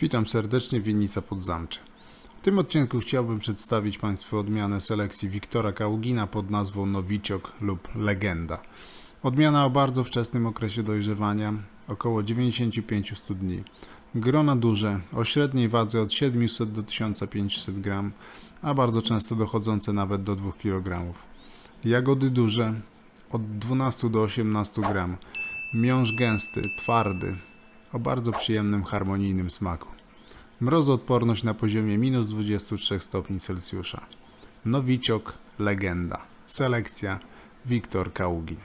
Witam serdecznie, Winnica Podzamcze. W tym odcinku chciałbym przedstawić Państwu odmianę selekcji Wiktora Kaługina pod nazwą Nowiciok lub Legenda. Odmiana o bardzo wczesnym okresie dojrzewania, około 95-100 dni. Grona duże, o średniej wadze od 700 do 1500 gram, a bardzo często dochodzące nawet do 2 kg. Jagody duże, od 12 do 18 gram. Miąższ gęsty, twardy, o bardzo przyjemnym, harmonijnym smaku. Mrozoodporność na poziomie minus 23 stopni Celsjusza. Nowiciok, legenda. Selekcja Wiktor Kaługin.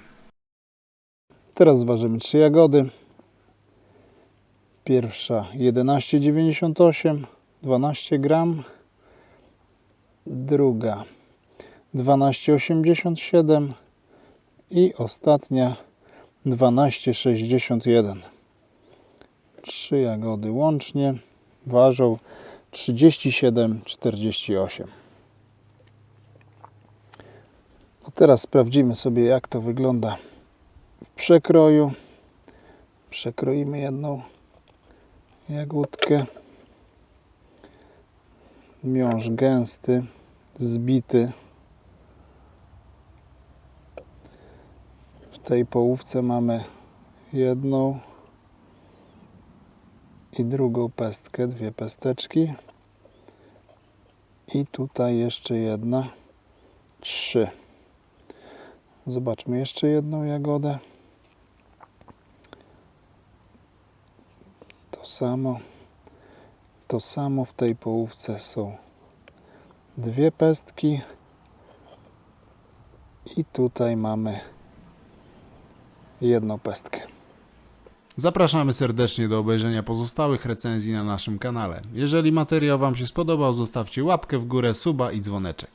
Teraz zważymy trzy jagody. Pierwsza 11,98, 12 gram. Druga 12,87 i ostatnia 12,61. Trzy jagody łącznie ważą 37,48. A teraz sprawdzimy sobie jak to wygląda w przekroju. Przekroimy jedną jagódkę. Miąższ gęsty, zbity. W tej połówce mamy jedną i drugą pestkę, dwie pesteczki. I tutaj jeszcze jedna, trzy. Zobaczmy jeszcze jedną jagodę. To samo. To samo w tej połówce są dwie pestki. I tutaj mamy jedną pestkę. Zapraszamy serdecznie do obejrzenia pozostałych recenzji na naszym kanale. Jeżeli materiał Wam się spodobał, zostawcie łapkę w górę, suba i dzwoneczek.